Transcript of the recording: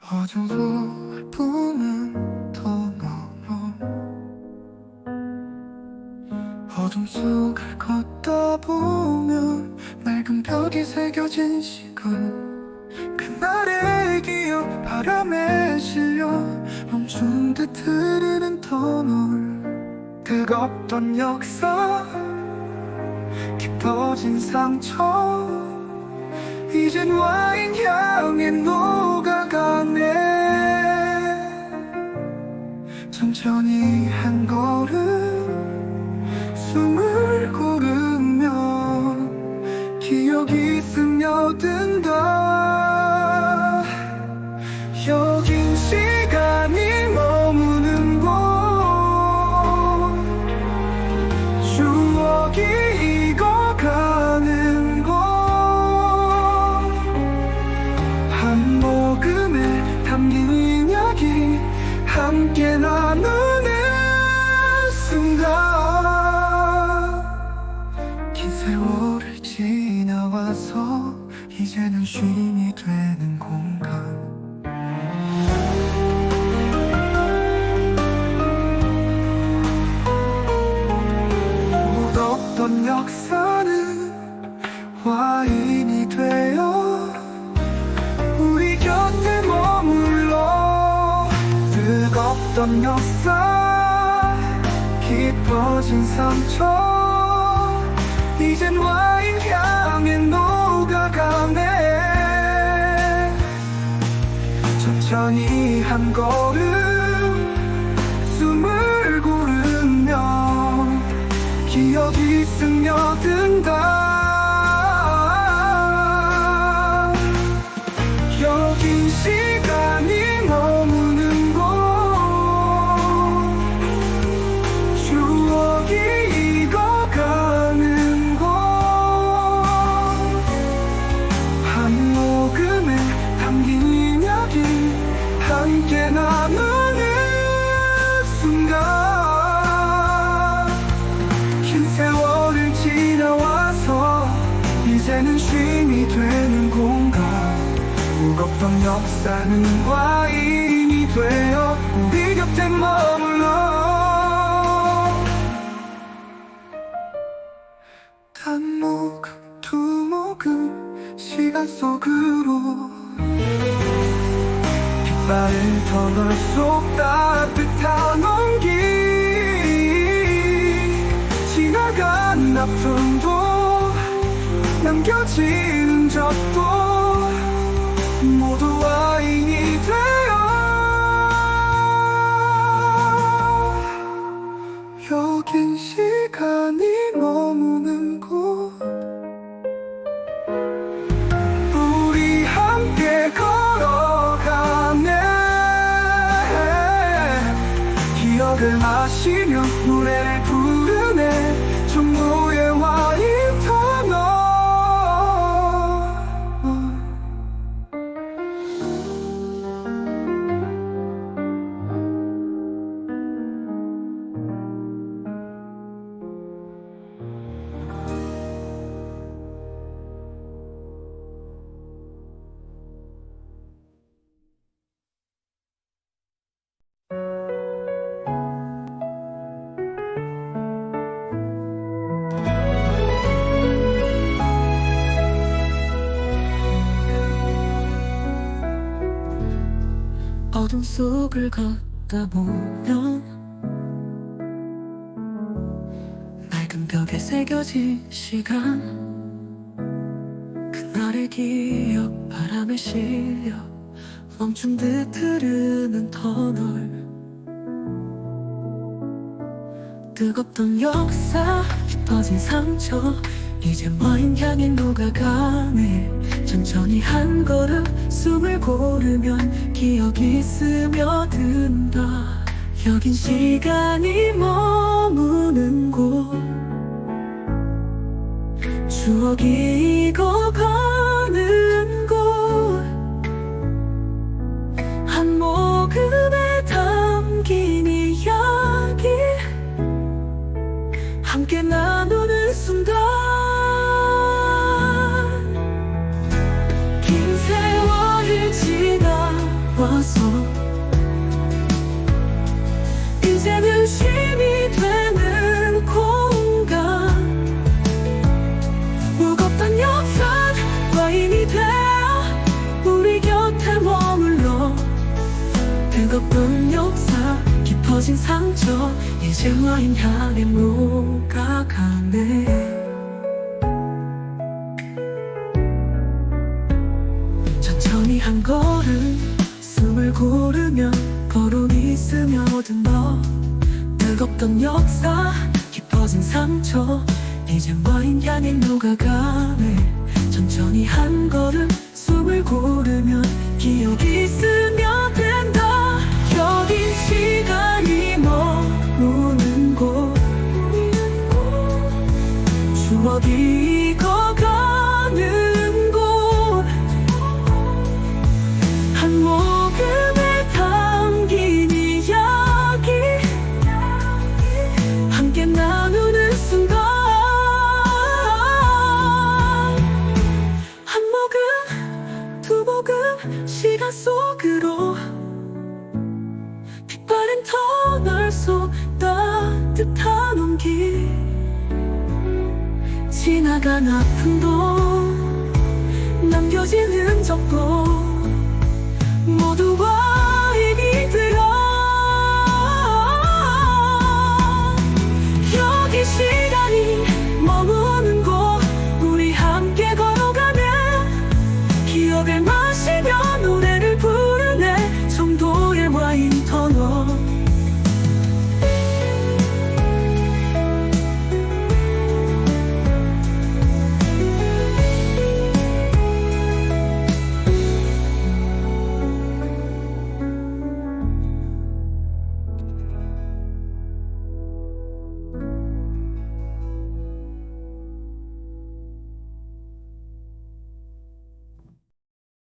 어둠 봄은 더 멀어. 어둠 속을 걷다 보면 맑은 벽이 새겨진 시간 그날의 기억 바람에 실려 멈춘 듯 흐르는 터널. 뜨겁던 역사 깊어진 상처 이젠 와인 향에 녹아가네. 천천히 한 걸음 숨을 고르며 기억이 스며든다 뜨겁던 역사 깊어진 상처 이젠 와인 향에 녹아가네. 천천히 한 걸음 숨을 고르며 기억이 스며든다 함께 나누는 순간. 긴 세월을 지나와서 이제는 쉼이 되는 공간. 무겁던 역사는 와인이 되어 우리 곁에 머물러. 한 모금 두 모금 시간 속으로 깃발을 터널 속 따뜻한 온기. 지나간 아픔도 남겨진 적도 모두 와인이 되 어둠 속을 걷다 보면 낡은 벽에 새겨진 시간. 그날의 기억 바람에 실려 멈춘 듯 흐르는 터널. 뜨겁던 역사 깊어진 상처 이제 와인 향에 녹아가네? 천천히 한 걸음 숨을 고르면 기억이 스며든다. 여긴 시간이 머무는 곳. 추억이 익어가 와서 이제는 쉼이 되는 공간. 무겁던 역사 와인이 되어 우리 곁에 머물러 뜨겁던 역사 깊어진 상처 이제 와인 향해 녹아가네. 천천히 한 걸음 숨을 고르며 걸음이 스며든 너 뜨겁던 역사 깊어진 상처 이제 와인 향해 녹아가네 천천히 한 걸음 숨을 고르며 기억이 스며든다. 여긴 시간이 머무는 곳. 추억이 속 따뜻한 온기 지나간 아픔도 남겨진 흔적도 모두